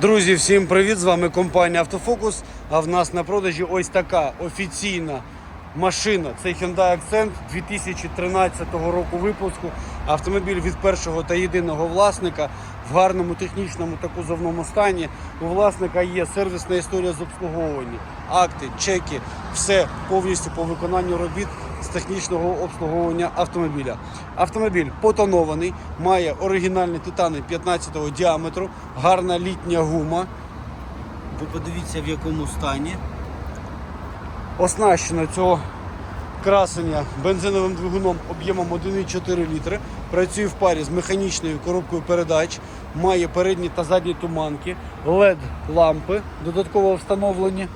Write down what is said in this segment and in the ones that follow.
Друзі, всім привіт! З вами компанія Автофокус. А в нас на продажі ось така офіційна машина. Це Hyundai Accent 2013 року випуску. Автомобіль від першого та єдиного власника в гарному технічному та кузовному стані. У власника є сервісна історія з обслуговування, акти, чеки, все повністю по виконанню робіт з технічного обслуговування автомобіля. Автомобіль потонований, має оригінальні титани 15 діаметру, гарна літня гума. Ви подивіться в якому стані. Оснащено цього красення бензиновим двигуном об'ємом 1,4 літри. Працює в парі з механічною коробкою передач, має передні та задні туманки, LED лампи додатково встановлені.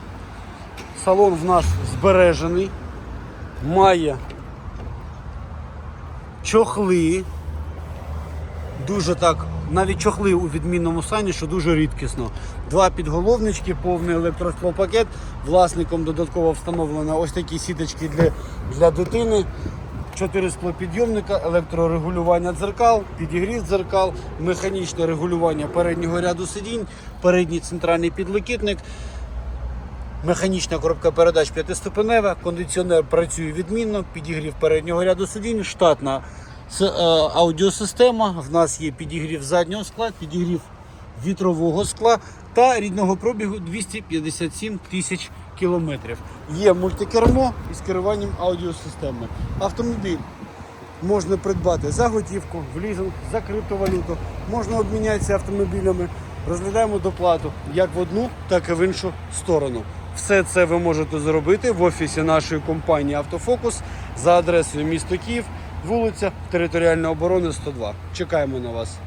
Салон в нас збережений, має чохли. Дуже так, навіть чохли у відмінному стані, що дуже рідкісно. Два підголовнички, повний електросклопакет. Власником додатково встановлено ось такі сіточки для, для дитини. Чотири склопідйомника, електрорегулювання дзеркал, підігрів дзеркал, механічне регулювання переднього ряду сидінь, передній центральний підлокітник. Механічна коробка передач п'ятиступенева, кондиціонер працює відмінно, підігрів переднього ряду сидінь, штатна е, аудіосистема. В нас є підігрів заднього скла, підігрів вітрового скла та рідного пробігу 257 тисяч кілометрів. Є мультикермо із керуванням аудіосистеми. Автомобіль можна придбати за готівку, в лізинг, за криптовалюту, можна обмінятися автомобілями. Розглядаємо доплату як в одну, так і в іншу сторону. Все це ви можете зробити в офісі нашої компанії Автофокус за адресою місто Київ, вулиця Територіальної оборони 102. Чекаємо на вас.